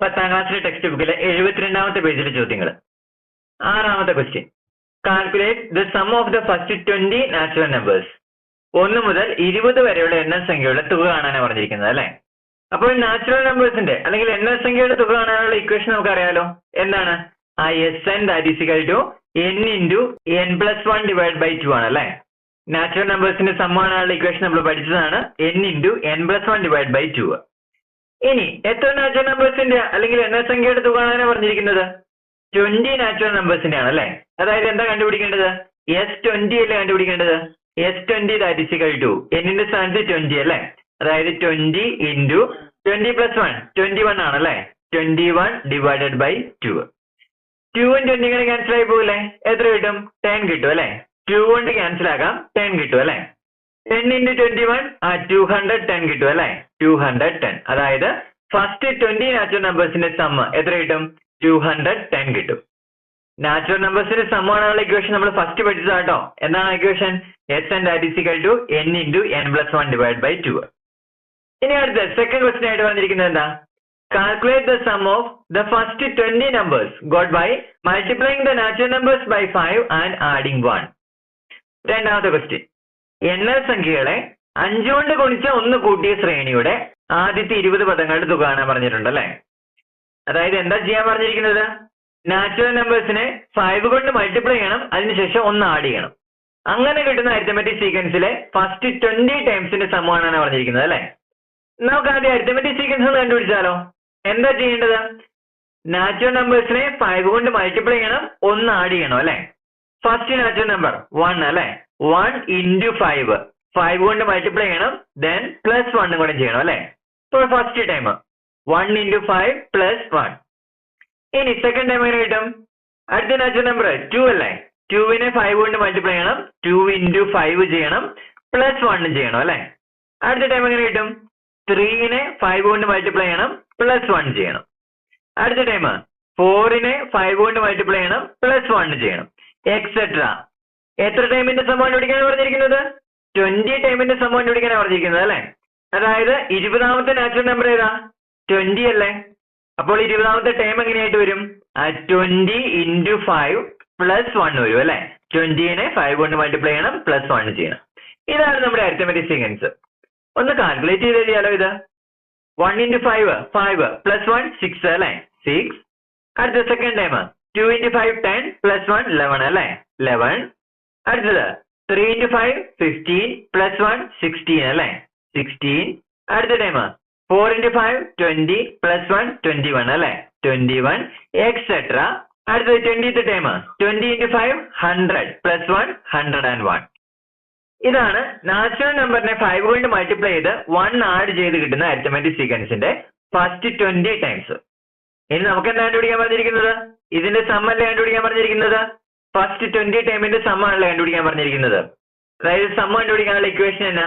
പത്താം ക്ലാസ്സിലെ ടെക്സ്റ്റ് ബുക്കിലെ എഴുപത്തിരണ്ടാമത്തെ പേജിലെ ചോദ്യങ്ങൾ ആറാമത്തെ question calculate the sum of the first twenty natural numbers ഒന്ന് മുതൽ ഇരുപത് വരെയുള്ള എണ്ണ സംഖ്യയുടെ തുക കാണാനാണ് പറഞ്ഞിരിക്കുന്നത് അല്ലെ? അപ്പോൾ നാച്ചുറൽ നമ്പേഴ്സിന്റെ അല്ലെങ്കിൽ എണ്ണ സംഖ്യയുടെ തുക കാണാനുള്ള ഇക്വേഷൻ നമുക്ക് നമുക്കറിയാലോ. എന്താണ്? ആ S N that is equal to N into N plus one divide by two ആണ് അല്ലെ? നാച്ചുറൽ നമ്പേഴ്സിന്റെ സമ്മാനുള്ള ഇക്വേഷൻ നമ്മൾ പഠിച്ചതാണ് N into N plus one divide by two ഇനി എത്ര നാച്ചുറൽ നമ്പേഴ്സിന്റെ അല്ലെങ്കിൽ എണ്ണസംഖ്യയുടെ തുക കാണാനാണ് പറഞ്ഞിരിക്കുന്നത്? ട്വന്റി നാച്ചുറൽ നമ്പേഴ്സിന്റെ ആണ് അല്ലെ അതായത് എന്താ കണ്ടുപിടിക്കേണ്ടത്? എസ് ട്വന്റി അല്ലേ കണ്ടുപിടിക്കേണ്ടത്? S twenty that is equal to എന്നിന്റെ സ്ഥാനത്ത് ട്വന്റി അല്ലേ? അതായത് twenty into twenty plus one twenty one ആണ് ആണല്ലേ twenty one divided by two ടുവും ട്വന്റി ക്യാൻസൽ ആയി പോകില്ലേ എത്ര കിട്ടും? ടെൻ കിട്ടും അല്ലെ? ടു കൊണ്ട് ക്യാൻസൽ ആക്കാം ടെൻ കിട്ടും അല്ലെ? ടെൻ ഇന്റു ട്വന്റി വൺ ആ ടു ഹൺഡ്രഡ് ടെൻ കിട്ടും അല്ലെ? ടു ഹൺഡ്രഡ് ടെൻ അതായത് ഫസ്റ്റ് ട്വന്റി നാച്ചുറൽ നമ്പേഴ്സിന്റെ സമ്മ് എത്ര കിട്ടും? ടു ഹൺഡ്രഡ് ടെൻ കിട്ടും. നാച്ചുറൽ നമ്പേഴ്സിന്റെ സമ്മാനമുള്ള ഇക്വേഷൻ നമ്മൾ ഫസ്റ്റ് പഠിച്ചതാട്ടോ എന്താണ് equation S and that is equal to N into N plus one divide by two ഇനി അടുത്ത സെക്കൻഡ് ക്വസ്റ്റൻ ആയിട്ട് വന്നിരിക്കുന്നത് എന്താ? Calculate the sum of the first twenty numbers got by multiplying the natural numbers by five and adding one രണ്ടാമത്തെ question എണ്ണൽ സംഖ്യകളെ അഞ്ചുകൊണ്ട് ഗുണിച്ച ഒന്ന് കൂട്ടിയ ശ്രേണിയുടെ ആദ്യത്തെ ഇരുപത് പദങ്ങളുടെ തുക കാണാൻ പറഞ്ഞിട്ടുണ്ട് അല്ലെ? അതായത് എന്താ ചെയ്യാൻ പറഞ്ഞിരിക്കുന്നത്? നാച്ചുറൽ നമ്പേഴ്സിനെ ഫൈവ് കൊണ്ട് മൾട്ടിപ്ലൈ ചെയ്യണം അതിനുശേഷം ഒന്ന് ആഡ് ചെയ്യണം. അങ്ങനെ കിട്ടുന്ന അരിത്തമെറ്റിക് സീക്വൻസിലെ ഫസ്റ്റ് ട്വന്റി ടൈംസിന്റെ സമൂഹമാണ് പറഞ്ഞിരിക്കുന്നത് അല്ലെ? നമുക്ക് ആദ്യം അരിത്തമെറ്റിക് സീക്വൻസ് ഒന്ന് കണ്ടുപിടിച്ചാലോ? എന്താ ചെയ്യേണ്ടത്? നാച്ചുറൽ നമ്പേഴ്സിനെ ഫൈവ് കൊണ്ട് മൾട്ടിപ്ലൈ ചെയ്യണം ഒന്ന് ആഡ് ചെയ്യണം അല്ലെ? ഫസ്റ്റ് നാച്ചുറൽ നമ്പർ വൺ അല്ലെ? വൺ ഇന്റു ഫൈവ് ഫൈവ് കൊണ്ട് മൾട്ടിപ്ലൈ ചെയ്യണം ദെൻ പ്ലസ് വണ് കൂടെ ചെയ്യണം അല്ലേ? ഇപ്പോൾ first time one into five plus one ഇനി സെക്കൻഡ് ടൈം എങ്ങനെ കിട്ടും? അടുത്ത നാച്ചുറൽ നമ്പർ ടു അല്ലേ? ടുവിനെ ഫൈവ് കൊണ്ട് മൾട്ടിപ്ലൈ ചെയ്യണം ടു ഇന്റു ഫൈവ് ചെയ്യണം പ്ലസ് വണ്ണും ചെയ്യണം അല്ലേ? അടുത്ത ടൈം എങ്ങനെ കിട്ടും? ത്രീനെ ഫൈവ് കൊണ്ട് മൾട്ടിപ്ലൈ ചെയ്യണം പ്ലസ് വൺ ചെയ്യണം. അടുത്ത ടൈം ഫോറിനെ ഫൈവ് കൊണ്ട് മൾട്ടിപ്ലൈ ചെയ്യണം പ്ലസ് വൺ ചെയ്യണം എക്സെട്ര എത്ര ടൈമിന്റെ സംഭവം കണ്ടുപിടിക്കാനാണ് പറഞ്ഞിരിക്കുന്നത്? ട്വന്റി ടൈമിന്റെ സംഭവം കണ്ടുപിടിക്കാനാണ് പറഞ്ഞിരിക്കുന്നത് അല്ലെ? അതായത് ഇരുപതാമത്തെ നാച്ചുറൽ നമ്പർ ഏതാ? ട്വന്റി അല്ലേ? അപ്പോൾ ഇരുപതാമത്തെ ടൈം എങ്ങനെയായിട്ട് വരും? Twenty into five plus one വരും അല്ലെ? ട്വന്റിനെ ഫൈവ് കൊണ്ട് മൾട്ടിപ്ലൈ ചെയ്യണം പ്ലസ് വൺ ചെയ്യണം. ഇതാണ് നമ്മുടെ അരിത്തമെറ്റിക് സീക്വൻസ് ഒന്ന് കാൽക്കുലേറ്റ് ചെയ്ത് എഴുതിയാലോ ഇത്? One into five five plus one six അല്ലെ? സിക്സ് അടുത്ത second time two into five ten plus one eleven അല്ലെ? ലെവൻ അടുത്തത് three into five fifteen plus one sixteen അല്ലെ? സിക്സ്റ്റീൻ അടുത്ത time four into five twenty plus one twenty one അല്ലെ? Twenty one etcetera അടുത്തത് twenty time twenty into five hundred plus one hundred and one ഇതാണ് natural നമ്പറിനെ five കൊണ്ട് multiply ചെയ്ത് one add ചെയ്ത് കിട്ടുന്ന അരിത്തമെറ്റിക് സീക്വൻസിന്റെ ഫസ്റ്റ് ട്വന്റി ടൈംസ് ഇനി നമുക്ക് എന്താ കണ്ടുപിടിക്കാൻ പറഞ്ഞിരിക്കുന്നത്? ഇതിന്റെ സമ്മല്ലേ കണ്ടുപിടിക്കാൻ പറഞ്ഞിരിക്കുന്നത്? ഫസ്റ്റ് ട്വന്റി ടൈമിന്റെ ആണല്ലോ കണ്ടുപിടിക്കാൻ പറഞ്ഞിരിക്കുന്നത്. അതായത് സമ്മ കണ്ടുപിടിക്കാനുള്ള ഇക്വേഷൻ എന്നാ?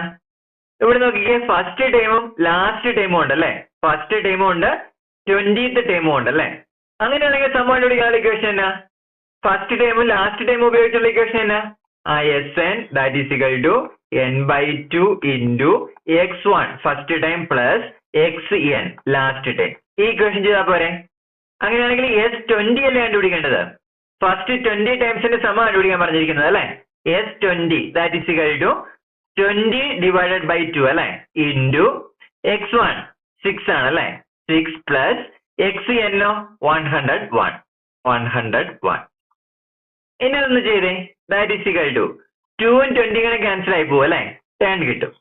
ഇവിടെ നോക്കിക്കേ ഫസ്റ്റ് ടൈമും ലാസ്റ്റ് ടൈമും ഉണ്ട് അല്ലേ? ഫസ്റ്റ് ടൈമും ഉണ്ട് ട്വന്റീത്ത് ടൈമും ഉണ്ട് അല്ലേ? അങ്ങനെയാണെങ്കിൽ സമ്മ കണ്ടുപിടിക്കാനുള്ള ഇക്വേഷൻ എന്നാ? ഫസ്റ്റ് ടൈമും ലാസ്റ്റ് ടൈമും ഉപയോഗിച്ചുള്ള ഇക്വേഷൻ എന്നാ? ആ S N that is equal to N by two into X one first time plus X N last time ഈ ഇക്വേഷൻ ചെയ്താൽ പോരെ? അങ്ങനെയാണെങ്കിൽ എസ് ട്വന്റി അല്ലേ കണ്ടുപിടിക്കേണ്ടത്? ഫസ്റ്റ് ട്വന്റി ടൈംസിന്റെ സമ കണ്ടുപിടിക്കാൻ പറഞ്ഞിരിക്കുന്നത് അല്ലെ? S twenty that is equal to twenty divided by two അല്ലെ? ഇന്റു എക്സ് വൺ സിക്സ് ആണ് അല്ലെ? സിക്സ് പ്ലസ് എക്സ് എന്നോ? One hundred one one hundred one ഇനി അതൊന്ന് ചെയ്തേ. ദാറ്റ് ഇസ് ഇക്വൽ ടു ടുവും ട്വന്റി കൂടെ ക്യാൻസൽ ആയി പോകും അല്ലെ? ടെൻ കിട്ടും.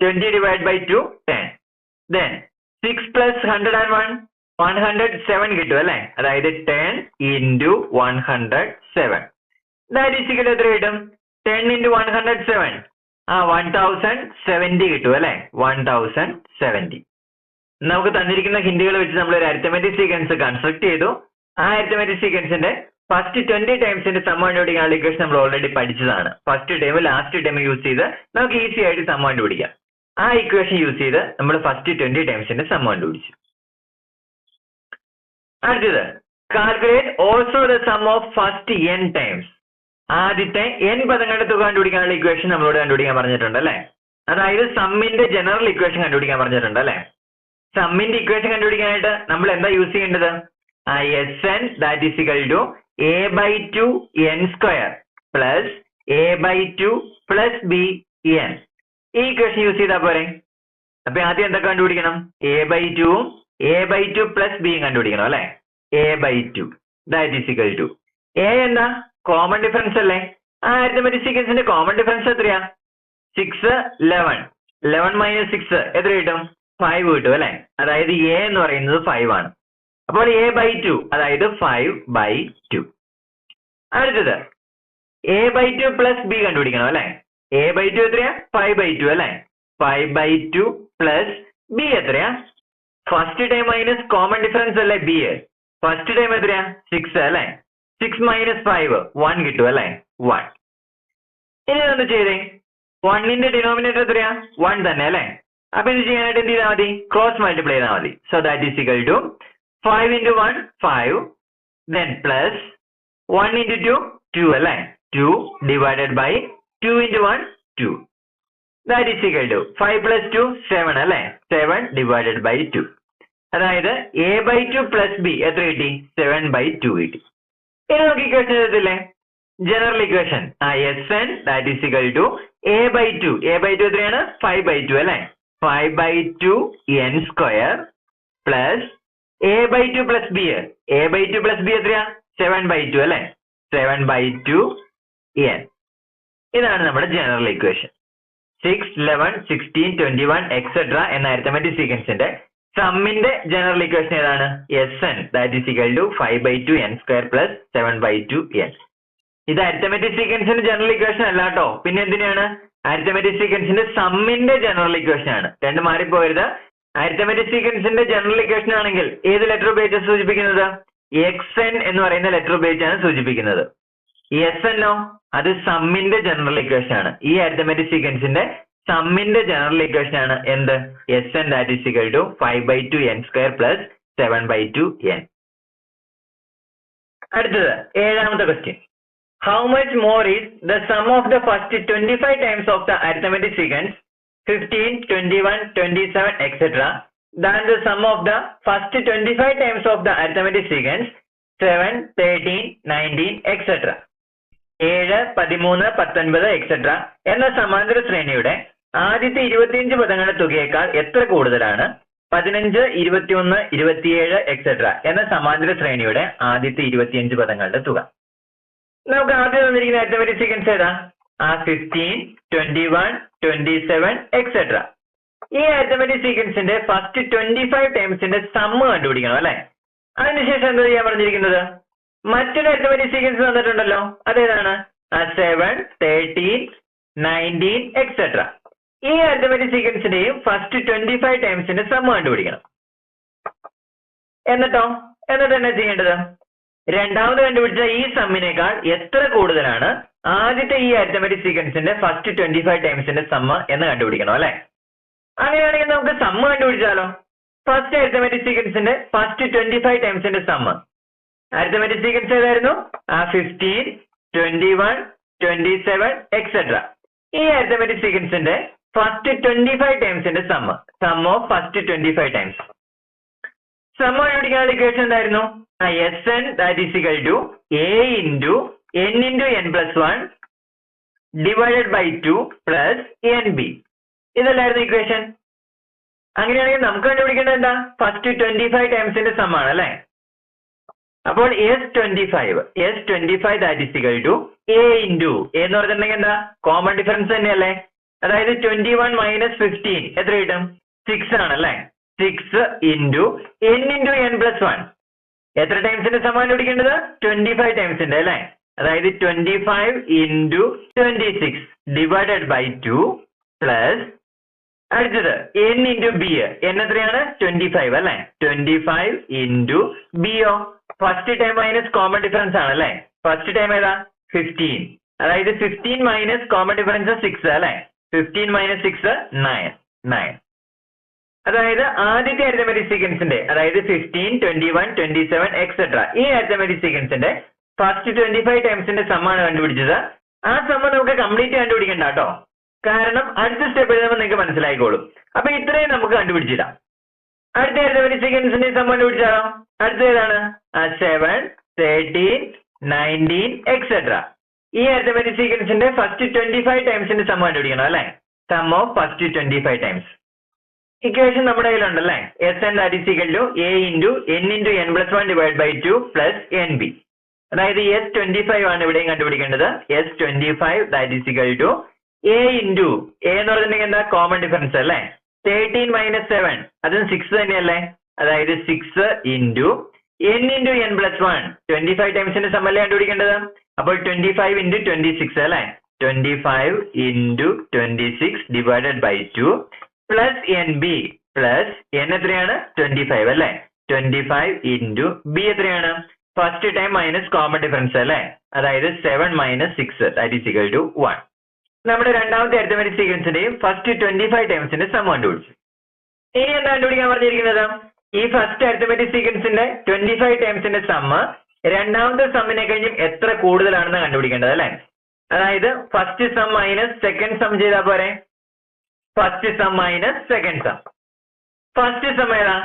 Twenty divide by two ten then six plus hundred and one one hundred seven കിട്ടും അല്ലെ? അതായത് ten into one hundred seven equal എത്ര കിട്ടും? Ten into one hundred seven ആ വൺ തൗസൻഡ് സെവന്റി കിട്ടും അല്ലെ? വൺ തൗസൻഡ് സെവന്റി നമുക്ക് തന്നിരിക്കുന്ന ഹിന്ദികൾ വെച്ച് നമ്മൾ ഒരു അരിത്തമെറ്റിക് സീക്വൻസ് കൺസ്ട്രക്ട് ചെയ്തു. ആ അരിത്തമെറ്റിക് സീക്വൻസിന്റെ ഫസ്റ്റ് ട്വന്റി ടൈംസിന്റെ സമ്മ കണ്ടുപിടിക്കാനുള്ള ഇക്വേഷൻ നമ്മൾ ഓൾറെഡി പഠിച്ചതാണ്. First time last time use ചെയ്ത് നമുക്ക് ഈസി ആയിട്ട് സമ്മ കണ്ടുപിടിക്കാം ആ ഇക്വേഷൻ യൂസ് ചെയ്ത് നമ്മൾ ഫസ്റ്റ് ട്വന്റി ടൈംസിന്റെ സമ്മ കണ്ടുപിടിച്ചു അടുത്തത്. Calculate also the sum of first N times ആദ്യത്തെ എൻ പദങ്ങളുടെ തുക കണ്ടുപിടിക്കാനുള്ള ഇക്വേഷൻ നമ്മളോട് കണ്ടുപിടിക്കാൻ പറഞ്ഞിട്ടുണ്ട് അല്ലെ? അതായത് സമ്മിന്റെ ജനറൽ ഇക്വേഷൻ കണ്ടുപിടിക്കാൻ പറഞ്ഞിട്ടുണ്ട് അല്ലെ? സമ്മിന്റെ ഇക്വേഷൻ കണ്ടുപിടിക്കാനായിട്ട് നമ്മൾ എന്താ യൂസ് ചെയ്യേണ്ടത്? S N that is equal to A by two N square plus A by two plus B N ഈ ഇക്വേഷൻ യൂസ് ചെയ്താൽ പോരെ. അപ്പൊ ആദ്യം എന്തൊക്കെ കണ്ടുപിടിക്കണം? എ ബൈ ടുവും എ ബൈ ടു പ്ലസ് ബിയും കണ്ടുപിടിക്കണം അല്ലെ? A by two that is equal to A എന്താ? കോമൺ ഡിഫറൻസ് അല്ലേ? ആ അരിത്തമെറ്റിക് സീക്വൻസിന്റെ കോമൺ ഡിഫറൻസ് എത്രയാ? Six eleven eleven minus six എത്ര കിട്ടും? ഫൈവ് കിട്ടും അല്ലെ? അതായത് എ എന്ന് പറയുന്നത് ഫൈവ് ആണ്. അപ്പോൾ എ ബൈ ടു അതായത് ഫൈവ് ബൈ ടു അടുത്തത്. A by two plus B കണ്ടുപിടിക്കണം അല്ലെ? എ ബൈ ടു എത്രയാ? ഫൈവ് ബൈ ടു അല്ലെ? Five by two plus B എത്രയാ? First term minus common difference അല്ലേ? ബി ഫസ്റ്റ് ടൈം എത്രയാ? സിക്സ് അല്ലേ? സിക്സ് മൈനസ് ഫൈവ് വൺ കിട്ടും അല്ലേ? വൺ ഇനി ഒന്ന് ചെയ്തേ. വണ്ണിന്റെ ഡിനോമിനേറ്റർ എത്രയാ? വൺ തന്നെ അല്ലേ? അപ്പൊ ഇത് ചെയ്യാനായിട്ട് എന്ത് ചെയ്താൽ മതി? ക്രോസ് മൾട്ടിപ്ലൈ ചെയ്താൽ മതി. So that is equal to five into one five then plus one into two two അല്ലേ? Two divided by two into one two that is equal to five plus two seven അല്ലെ? Seven divided by two അതായത് A by two plus B എത്ര കിട്ടി? Seven by two കിട്ടി. ഇനി നമുക്ക് equation എഴുതത്തില്ലേ? General equation ആ S n that is equal to A by two A by two എത്രയാണ്? ഫൈവ് ബൈ ടു അല്ലെ? Five by two n squared plus A by two plus B A by two plus B എത്രയാ? Seven by two അല്ലെ? Seven by two N ഇതാണ് നമ്മുടെ general equation six eleven sixteen twenty one etcetera എന്ന arithmetic സീക്വൻസിന്റെ സമ്മിന്റെ general equation ഏതാണ്? S n that is equal to five by two n squared plus seven by two n ഇത് arithmetic സീക്വൻസിന്റെ general equation അല്ല കേട്ടോ പിന്നെ എന്തിനാണ്? അരിത്തമെറ്റിക് സീക്വൻസിന്റെ സമ്മിന്റെ ജനറൽ ഇക്വേഷൻ ആണ്. രണ്ട് മാറിപ്പോയത്. അരിത്തമെറ്റിക് സീക്വൻസിന്റെ ജനറൽ ഇക്വേഷൻ ആണെങ്കിൽ ഏത് ലെറ്റർ ഉപയോഗിച്ചാണ് സൂചിപ്പിക്കുന്നത്? എക്സ് എൻ എന്ന് പറയുന്ന ലെറ്റർ ഉപയോഗിച്ചാണ് സൂചിപ്പിക്കുന്നത്. എസ് എന്നോ അത് സമ്മിന്റെ ജനറൽ ഇക്വേഷൻ ആണ്. ഈ അരിത്തമെറ്റിക് സീക്വൻസിന്റെ സമ്മിന്റെ ജനറൽ ഇക്വേഷൻ ആണ്. എന്ത്? S n that is equal to five by two n squared plus seven by two n അടുത്തത് ഏഴാമത്തെ question how much more is the sum of the first twenty five terms of the arithmetic sequence fifteen twenty one twenty seven etcetera than the sum of the first twenty five terms of the arithmetic sequence seven thirteen nineteen etcetera ഏഴ് പതിമൂന്ന് പത്തൊൻപത് etcetera എന്ന സമാന്തര ശ്രേണിയുടെ ആദ്യത്തെ ഇരുപത്തിയഞ്ച് പദങ്ങളുടെ തുകയേക്കാൾ എത്ര കൂടുതലാണ്? പതിനഞ്ച് ഇരുപത്തിയൊന്ന് ഇരുപത്തിയേഴ് എക്സെട്ര എന്ന സമാന്തര ശ്രേണിയുടെ ആദ്യത്തെ ഇരുപത്തിയഞ്ച് പദങ്ങളുടെ തുക. നമുക്ക് ആദ്യം തന്നിരിക്കുന്ന അരിത്തമെറ്റിക് സീക്വൻസ് ഏതാ? ആ fifteen twenty one twenty seven etcetera ഈ അരിത്തമെറ്റിക് സീക്വൻസിന്റെ ഫസ്റ്റ് ട്വന്റി ഫൈവ് ടൈംസിന്റെ സമ്മ് കണ്ടുപിടിക്കണം അല്ലെ? അതിനുശേഷം എന്താ ചെയ്യാൻ പറഞ്ഞിരിക്കുന്നത്? മറ്റൊരു അൽഫബറ്റിക് സീക്വൻസ് തന്നിട്ടുണ്ടല്ലോ അതേതാണ്? സെവൻ തേർട്ടീൻ നയന്റീൻ എക്സെട്ര ഈ അൽഫബറ്റിക് സീക്വൻസിന്റെയും ഫസ്റ്റ് ട്വന്റി ഫൈവ് ടൈംസിന്റെ സമ്മ കണ്ടുപിടിക്കണം. എന്നിട്ടോ? എന്നിട്ട് എന്നാ ചെയ്യേണ്ടത്? രണ്ടാമത് കണ്ടുപിടിച്ച ഈ സമ്മിനേക്കാൾ എത്ര കൂടുതലാണ്? ആദ്യത്തെ ഈ അരിത്തമെറ്റിക് സീക്വൻസിന്റെ ഫസ്റ്റ് ട്വന്റി ഫൈവ് ടൈംസിന്റെ സമ്മ എന്ന് കണ്ടുപിടിക്കണം അല്ലെ? അങ്ങനെയാണെങ്കിൽ നമുക്ക് സമ്മ കണ്ടുപിടിച്ചാലോ? ഫസ്റ്റ് അരിത്തമെറ്റിക് സീക്വൻസിന്റെ ഫസ്റ്റ് ട്വന്റി ഫൈവ് ടൈംസിന്റെ സമ്മ് അരിത്തമെറ്റിക് സീക്വൻസ് ഏതായിരുന്നു ആ fifteen twenty one twenty seven etcetera ഈ അരിത്തമെറ്റിക് സീക്വൻസിന്റെ first twenty five ടൈംസിന്റെ sum sum of first twenty five terms സമ്മ കണ്ടുപിടിക്കാനുള്ള ഇക്വേഷൻ എന്തായിരുന്നു? S n that is equal to A into n into n plus one divided by two plus N B ഇതല്ലായിരുന്നു equation അങ്ങനെയാണെങ്കിൽ നമുക്ക് കണ്ടുപിടിക്കേണ്ടത് എന്താ? First twenty five ടൈംസിന്റെ സമ്മാണ് അല്ലെ? അപ്പോൾ S twenty five S twenty five that is equal to A into എന്ന് പറഞ്ഞിട്ടുണ്ടെങ്കിൽ എന്താ? കോമൺ ഡിഫറൻസ് തന്നെയല്ലേ? അതായത് ട്വന്റി വൺ മൈനസ് ഫിഫ്റ്റീൻ എത്ര കിട്ടും? സിക്സ് ആണല്ലേ? Six into n into n plus one എത്ര ടൈംസിന്റെ സമാനം പിടിക്കേണ്ടത്? ട്വന്റി ഫൈവ് ടൈംസിന്റെ അല്ലേ? അതായത് twenty five into twenty six divided by two plus അടുത്തത് എൻ ഇന്റു ബി എൻ എത്രയാണ്? ട്വന്റി ഫൈവ് അല്ലേ? Twenty five into ബിയോ first term minus common difference ആണ് അല്ലെ? ഫസ്റ്റ് ടൈം ഏതാ? ഫിഫ്റ്റീൻ അതായത് fifteen minus common difference six അല്ലെ? Fifteen minus six nine nine അതായത് ആദ്യത്തെ അരിതമെറ്റിക് സീക്വൻസിന്റെ അതായത് fifteen twenty one twenty seven etcetera ഈ അരിതമെറ്റിക് സീക്വൻസിന്റെ ഫസ്റ്റ് ട്വന്റി ഫൈവ് ടൈംസിന്റെ സമ്മാണ് കണ്ടുപിടിച്ചത്. ആ സമ്മ നമുക്ക് കംപ്ലീറ്റ് കണ്ടുപിടിക്കണ്ട കേട്ടോ. കാരണം അടുത്ത സ്റ്റെപ്പ് എഴുതുമ്പോൾ നിങ്ങൾക്ക് മനസ്സിലായിക്കോളും. അപ്പൊ ഇത്രയും നമുക്ക് കണ്ടുപിടിച്ചിടാം. അടുത്ത അരിത്തമെറ്റിക് സെക്കൻഡ്സിന്റെ സം കണ്ടുപിടിച്ചാലോ അടുത്ത ഏതാണ്? സെവൻ തേർട്ടീൻ നയന്റീൻ എക്സെട്ര ഈ അരിത്തമെറ്റിക് സീക്വൻസിന്റെ ഫസ്റ്റ് ട്വന്റി ഫൈവ് ടൈംസിന്റെ സം കണ്ടുപിടിക്കണം അല്ലെ? Sum of first twenty five terms equation നമ്മുടെ കയ്യിലുണ്ടല്ലേ S n that is two A into n into n plus one divide by two plus n B അതായത് S twenty five ആണ് ഇവിടെയും കണ്ടുപിടിക്കേണ്ടത്. S twenty five that is equal to A into A എന്ന് പറഞ്ഞിട്ടുണ്ടെങ്കിൽ എന്താ? Common difference അല്ലേ? Thirteen minus seven അതും six തന്നെയല്ലേ? അതായത് six into n into n plus one twenty five ടൈംസിന്റെ സമ്മല്ലേ കണ്ടുപിടിക്കേണ്ടത്? അപ്പോൾ twenty five into twenty six അല്ലേ? Twenty five into twenty six divided by two plus n B plus n എത്രയാണ്? Twenty five അല്ലേ? Twenty five into B എത്രയാണ്? First term minus common difference അല്ലേ? അതായത് seven minus six that is equal to one നമ്മുടെ രണ്ടാമത്തെ arithmetic സീക്വൻസിന്റെയും first twenty five ടൈംസിന്റെ some കണ്ടുപിടിച്ചു. ഇനി എന്താ കണ്ടുപിടിക്കാൻ പറഞ്ഞിരിക്കുന്നത്? ഈ ഫസ്റ്റ് അരിത്തമെറ്റിക് സീക്വൻസിന്റെ ട്വന്റി ഫൈവ് ടൈംസിന്റെ സമ്മ് രണ്ടാമത്തെ സമ്മിനെ കഴിഞ്ഞും എത്ര കൂടുതലാണെന്ന് കണ്ടുപിടിക്കേണ്ടത് അല്ലെ? അതായത് first sum minus second sum ചെയ്താൽ പോരെ? First sum minus second sum first sum ഏതാ?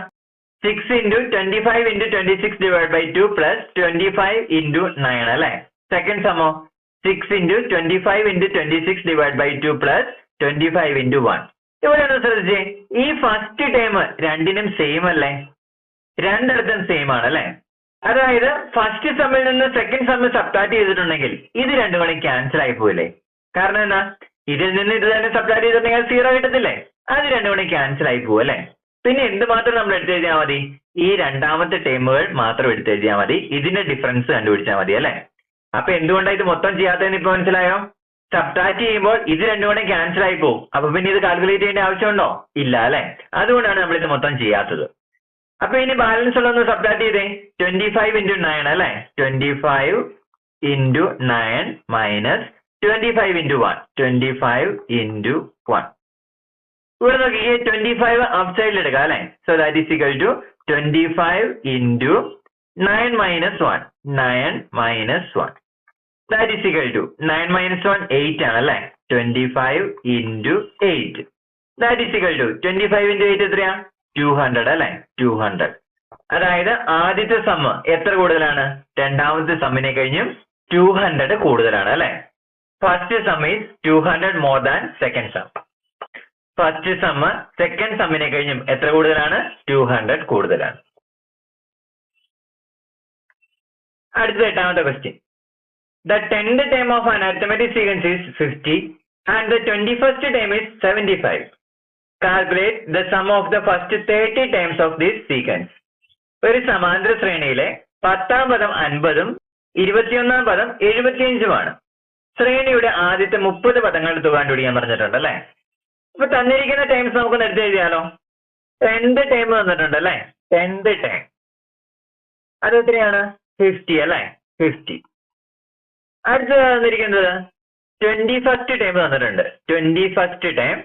Six into twenty five into twenty six divide by two plus twenty five into nine അല്ലെ second സമോ six into twenty five into twenty six divide by two plus twenty five into one ഇവിടെ ഒന്ന് ശ്രദ്ധിച്ചേ ഈ first term രണ്ടിനും same അല്ലേ? രണ്ടിടത്തും same ആണ് അല്ലേ? അതായത് ഫസ്റ്റ് സമ്മിൽ നിന്ന് സെക്കൻഡ് സമ്മിൽ സബ്ട്രാക്ട് ചെയ്തിട്ടുണ്ടെങ്കിൽ ഇത് രണ്ടും കൂടി ക്യാൻസൽ ആയി പോയില്ലേ കാരണം എന്താ? ഇതിൽ നിന്ന് ഇത് തന്നെ സബ്ട്രാക്ട് ചെയ്തിട്ടുണ്ടെങ്കിൽ സീറോ കിട്ടത്തില്ലേ? അത് രണ്ടും കൂടി ക്യാൻസൽ ആയി പോകും അല്ലേ? പിന്നെ എന്ത് മാത്രം നമ്മൾ എടുത്തു എടുത്തെഴുതിയാൽ മതി? ഈ രണ്ടാമത്തെ ടേമുകൾ മാത്രം എടുത്തു എടുത്തെഴുതിയാൽ മതി. ഇതിന്റെ ഡിഫറൻസ് കണ്ടുപിടിച്ചാൽ മതി അല്ലേ? അപ്പൊ എന്തുകൊണ്ടാണ് ഇത് മൊത്തം ചെയ്യാത്തതെന്ന് ഇപ്പൊ മനസ്സിലായോ? സബ്ട്രാക്ട് ചെയ്യുമ്പോൾ ഇത് രണ്ടും കൂടെ ക്യാൻസൽ ആയി പോകും അപ്പൊ പിന്നെ ഇത് കാൽക്കുലേറ്റ് ചെയ്യേണ്ട ആവശ്യമുണ്ടോ? ഇല്ല അല്ലെ? അതുകൊണ്ടാണ് നമ്മൾ ഇത് മൊത്തം ചെയ്യാത്തത്. അപ്പൊ ഇനി ബാലൻസ് ഉള്ളതൊന്ന് സബ്ട്രാക്ട് ചെയ്തേ. ട്വന്റി ഫൈവ് ഇന്റു നയൻ അല്ലെ? Twenty five into nine minus twenty five into one twenty five into one ഇവിടെ നോക്കി ട്വന്റി ഫൈവ് അപ് സൈഡിൽ എടുക്കാം അല്ലെ? So that is equal to twenty five into nine minus one nine minus one that is equal to nine minus one eight ആണ് അല്ലേ? Twenty five into eight that is equal to twenty five into eight എത്രയാ? Two hundred അല്ലേ? Two hundred അതായത് ആദ്യത്തെ sum എത്ര കൂടുതലാണ്? രണ്ടാമത്തെ സമ്മിനെ കഴിഞ്ഞും ടു ഹൺഡ്രഡ് കൂടുതലാണ് അല്ലേ? First sum is two hundred more than second sum first sum second സമ്മിനെ കഴിഞ്ഞും എത്ര കൂടുതലാണ്? ടു ഹൺഡ്രഡ് കൂടുതലാണ്. അടുത്ത എട്ടാമത്തെ question the tenth term of an arithmetic sequence is 50 and the 21st time is 75. Calculate the sum of the first 30 times of this sequence. ഒരു സമാന്തര ശ്രേണിയിലെ പത്താം പദം അൻപതും ഇരുപത്തിയൊന്നാം പദം എഴുപത്തിയഞ്ചുമാണ് ശ്രേണിയുടെ ആദ്യത്തെ മുപ്പത് പദങ്ങൾ തുക കണ്ടുപിടിക്കാൻ പറഞ്ഞിട്ടുണ്ട് അല്ലെ? അപ്പൊ തന്നിരിക്കുന്ന ടൈംസ് നമുക്ക് എടുത്ത് എഴുതിയാലോ? ടെൻത് ടൈം തന്നിട്ടുണ്ട് അല്ലെ? ടെൻത് ടൈം അത് എത്രയാണ്? ഫിഫ്റ്റി അല്ലെ? ഫിഫ്റ്റി അടുത്തത് തന്നിരിക്കുന്നത് ട്വന്റി ഫസ്റ്റ് ടൈം തന്നിട്ടുണ്ട്. ട്വന്റി ഫസ്റ്റ് ടൈം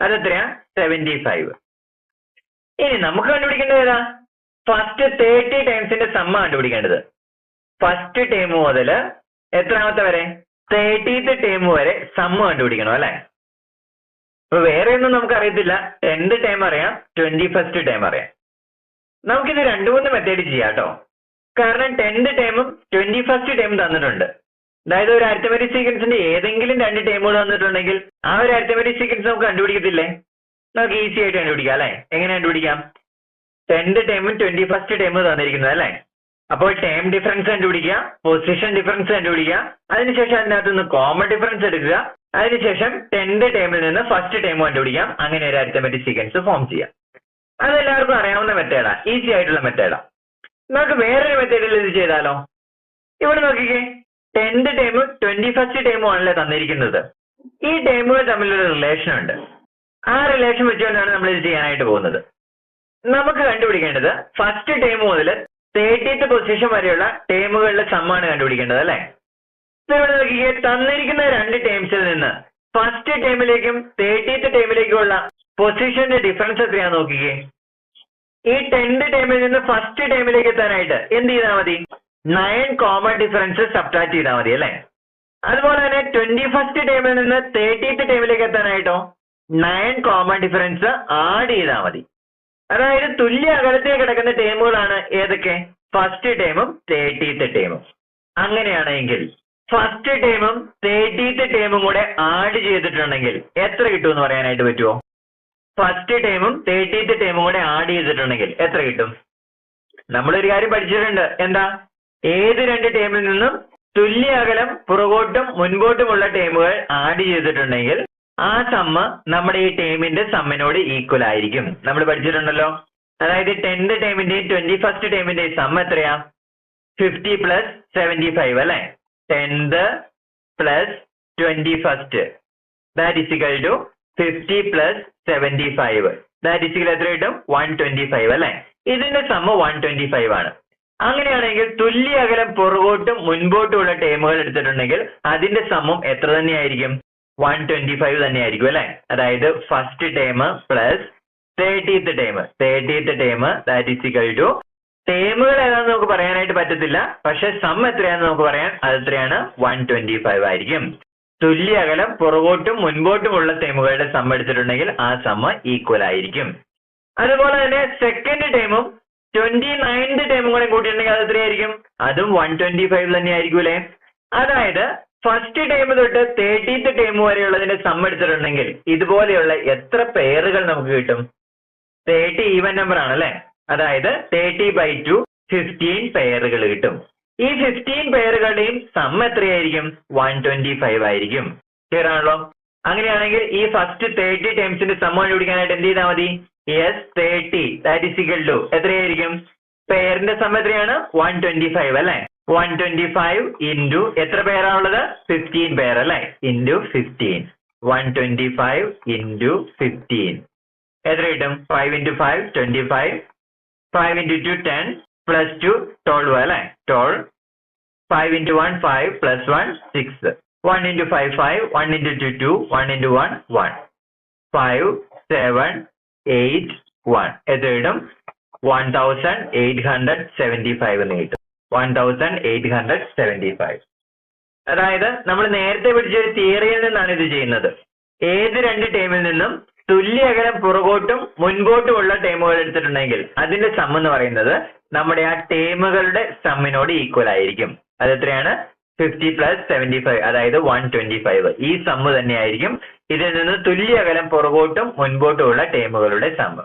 അതെത്രയാ? സെവന്റി ഫൈവ് ഇനി നമുക്ക് കണ്ടുപിടിക്കേണ്ടത് ഏതാ? ഫസ്റ്റ് തേർട്ടി ടൈംസിന്റെ സമ്മ കണ്ടുപിടിക്കേണ്ടത്. ഫസ്റ്റ് ടൈം മുതൽ എത്രാമത്തെ വരെ? തേർട്ടീത്ത് ടൈം വരെ സമ്മ കണ്ടുപിടിക്കണം അല്ലെ? അപ്പൊ വേറെ ഒന്നും നമുക്ക് അറിയത്തില്ല എന്ത് ടൈം അറിയാം? ട്വന്റി ഫസ്റ്റ് ടൈം അറിയാം. നമുക്കിത് രണ്ടു മൂന്ന് മെത്തേഡ് ചെയ്യാം കേട്ടോ. കാരണം ടെൻത് ടൈമും ട്വന്റി ഫസ്റ്റ് ടേമും തന്നിട്ടുണ്ട്. അതായത് ഒരു അരിത്തമെറ്റിക് സീക്വൻസിന്റെ ഏതെങ്കിലും രണ്ട് ടൈമുകൾ തന്നിട്ടുണ്ടെങ്കിൽ ആ ഒരു അരിത്തമെറ്റിക് സീക്വൻസ് നമുക്ക് കണ്ടുപിടിക്കത്തില്ലേ? നമുക്ക് ഈസി ആയിട്ട് കണ്ടുപിടിക്കാം അല്ലെ? എങ്ങനെ കണ്ടുപിടിക്കാം? ടെൻത് ടൈമും ട്വന്റി ഫസ്റ്റ് ടൈമും തന്നിരിക്കുന്നത് അല്ലെ? അപ്പോൾ ടൈം ഡിഫറൻസ് കണ്ടുപിടിക്കുക പൊസിഷൻ ഡിഫറൻസ് കണ്ടുപിടിക്കുക അതിനുശേഷം അതിനകത്ത് നിന്ന് കോമൺ ഡിഫറൻസ് എടുക്കുക അതിനുശേഷം ടെൻത് ടേമിൽ നിന്ന് ഫസ്റ്റ് ടേം കണ്ടുപിടിക്കാം. അങ്ങനെ ഒരു അരിത്തമെറ്റിക് സീക്വൻസ് ഫോം ചെയ്യാം. അതെല്ലാവർക്കും അറിയാവുന്ന മെത്തേഡാണ് ഈസി ആയിട്ടുള്ള മെത്തേഡാ നമുക്ക് വേറൊരു മെത്തേഡിൽ ഇത് ചെയ്താലോ? ഇവിടെ നോക്കിക്കേ. ടെൻത് ടേമും ട്വന്റി ഫസ്റ്റ് ടേമും ആണല്ലേ തന്നിരിക്കുന്നത്. ഈ ടേമുകൾ തമ്മിലൊരു റിലേഷൻ ഉണ്ട്. ആ റിലേഷൻ വെച്ചുകൊണ്ടാണ് നമ്മൾ ഇത് ചെയ്യാനായിട്ട് പോകുന്നത്. നമുക്ക് കണ്ടുപിടിക്കേണ്ടത് ഫസ്റ്റ് ടേം മുതൽ തേർട്ടീത്ത് പൊസിഷൻ വരെയുള്ള ടേമുകളുടെ സമ്മാണ് കണ്ടുപിടിക്കേണ്ടത് അല്ലേ? ഇവിടെ നോക്കിക്കേ തന്നിരിക്കുന്ന രണ്ട് ടേംസിൽ നിന്ന് ഫസ്റ്റ് ടേമിലേക്കും തേർട്ടീത്ത് ടേമിലേക്കുമുള്ള പൊസിഷന്റെ ഡിഫറൻസ് എത്രയാണെന്ന് നോക്കിക്കേ. ഈ ടെൻത് ടേമിൽ നിന്ന് ഫസ്റ്റ് ടേമിലേക്ക് എത്താനായിട്ട് എന്ത് ചെയ്താൽ മതി? നയൻ കോമൺ ഡിഫറൻസ് സബ്ട്രാക്ട് ചെയ്താൽ മതി അല്ലെ? അതുപോലെ തന്നെ ട്വന്റി ഫസ്റ്റ് ടേമിൽ നിന്ന് തേർട്ടീത്ത് ടേമിലേക്ക് എത്താനായിട്ടോ? നയൻ കോമൺ ഡിഫറൻസ് ആഡ് ചെയ്താൽ മതി. അതായത് തുല്യ അകലത്തിൽ കിടക്കുന്ന ടേമുകളാണ് ഏതൊക്കെ? ഫസ്റ്റ് ടേമും തേർട്ടീത്ത് ടേമും അങ്ങനെയാണെങ്കിൽ ഫസ്റ്റ് ടേമും തേർട്ടീത്ത് ടേമും കൂടെ ആഡ് ചെയ്തിട്ടുണ്ടെങ്കിൽ എത്ര കിട്ടുമെന്ന് പറയാനായിട്ട് പറ്റുമോ ഫസ്റ്റ് ടൈമും തേർട്ടീത്ത് ടൈമും കൂടെ ആഡ് ചെയ്തിട്ടുണ്ടെങ്കിൽ എത്ര കിട്ടും? നമ്മളൊരു കാര്യം പഠിച്ചിട്ടുണ്ട്. എന്താ? ഏത് രണ്ട് ടൈമിൽ നിന്നും തുല്യ അകലം പുറകോട്ടും മുൻപോട്ടുമുള്ള ടൈമുകൾ ആഡ് ചെയ്തിട്ടുണ്ടെങ്കിൽ ആ സമ്മ നമ്മുടെ ഈ ടൈമിന്റെ സമ്മിനോട് ഈക്വൽ ആയിരിക്കും. നമ്മൾ പഠിച്ചിട്ടുണ്ടല്ലോ? അതായത് ടെൻത് ടൈമിന്റെയും ട്വന്റി ഫസ്റ്റ് ടേമിന്റെയും സമ്മ എത്രയാ? ഫിഫ്റ്റി പ്ലസ് സെവന്റി ഫൈവ് അല്ലെ? Tenth plus twenty first that is equal to fifty plus seventy five that is equal എത്ര കിട്ടും? വൺ ട്വന്റി ഫൈവ് അല്ലെ? ഇതിന്റെ സമ്മ വൺ ട്വന്റി ഫൈവ് ആണ്. അങ്ങനെയാണെങ്കിൽ തുല്യ അകലം പുറകോട്ടും മുൻപോട്ടുമുള്ള ടേമുകൾ എടുത്തിട്ടുണ്ടെങ്കിൽ അതിന്റെ സമ്മം എത്ര തന്നെയായിരിക്കും? വൺ ട്വന്റി ഫൈവ് തന്നെയായിരിക്കും അല്ലെ? അതായത് first term plus thirtieth term thirtieth term that is equal to ടേമുകൾ ഏതാണെന്ന് നമുക്ക് പറയാനായിട്ട് പറ്റത്തില്ല. പക്ഷെ സം എത്രയാണെന്ന് നമുക്ക് പറയാൻ അത് എത്രയാണ്? വൺ ട്വന്റി ഫൈവ് ആയിരിക്കും. തുല്യ അകലം പുറകോട്ടും മുൻപോട്ടുമുള്ള ടേമുകളുടെ സമ്മ എടുത്തിട്ടുണ്ടെങ്കിൽ ആ സമ്മ ഈക്വൽ ആയിരിക്കും. അതുപോലെ തന്നെ സെക്കൻഡ് ടേമും ട്വന്റി നയൻത് ടേമും കൂടെ കൂട്ടിയിട്ടുണ്ടെങ്കിൽ അത് എത്രയായിരിക്കും? അതും വൺ ട്വന്റി ഫൈവ് തന്നെ ആയിരിക്കും അല്ലേ? അതായത് ഫസ്റ്റ് ടേം തൊട്ട് തേർട്ടീത്ത് ടേം വരെയുള്ളതിന്റെ സമ്മ എടുത്തിട്ടുണ്ടെങ്കിൽ ഇതുപോലെയുള്ള എത്ര പേറുകൾ നമുക്ക് കിട്ടും? തേർട്ടി ഈവൻ നമ്പർ ആണ് അല്ലെ? അതായത് തേർട്ടി ബൈ ടു ഫിഫ്റ്റീൻ പെയറുകൾ കിട്ടും. ഈ ഫിഫ്റ്റീൻ പേരുകളുടെയും സം എത്രയായിരിക്കും? വൺ ട്വന്റി ഫൈവ് ആയിരിക്കും. ക്ലിയർ ആണല്ലോ? അങ്ങനെയാണെങ്കിൽ ഈ ഫസ്റ്റ് തേർട്ടി ടൈംസിന്റെ സം കണ്ടുപിടിക്കാനായിട്ട് എന്ത് ചെയ്താൽ മതി? S thirty that is equal to എത്രയായിരിക്കും? പേരിന്റെ സം എത്രയാണ്? വൺ ട്വന്റി ഫൈവ് അല്ലെ വൺ ട്വന്റി ഫൈവ് ഇന്റു എത്ര പേരാണുള്ളത് ഫിഫ്റ്റീൻ പേർ അല്ലെ? Into fifteen one twenty five into fifteen എത്ര കിട്ടും? Five into five twenty five five into two ten plus two twelve അല്ലെ? Twelve five into one five plus one six one into five five one into two two one into one one five seven eight one എത്ര കിട്ടും one thousand eight hundred seventy five എന്ന് കിട്ടും. One thousand eight hundred seventy five അതായത് നമ്മൾ നേരത്തെ പഠിച്ച ഒരു തിയറിയിൽ നിന്നാണ് ഇത് ചെയ്യുന്നത്. ഏത് രണ്ട് ടീമിൽ നിന്നും തുല്യ അകലം പുറകോട്ടും മുൻപോട്ടുമുള്ള ടേമുകൾ എടുത്തിട്ടുണ്ടെങ്കിൽ അതിന്റെ സം എന്ന് പറയുന്നത് നമ്മുടെ ആ ടീമുകളുടെ സമ്മിനോട് ഈക്വൽ ആയിരിക്കും. അത് എത്രയാണ് ഫിഫ്റ്റി പ്ലസ് സെവന്റി ഫൈവ് അതായത് വൺ ട്വന്റി ഫൈവ് ഈ സമ്മ് തന്നെയായിരിക്കും. ഇതിൽ നിന്ന് തുല്യ അകലം പുറകോട്ടും മുൻപോട്ടുമുള്ള ടേമുകളുടെ സമ്മ്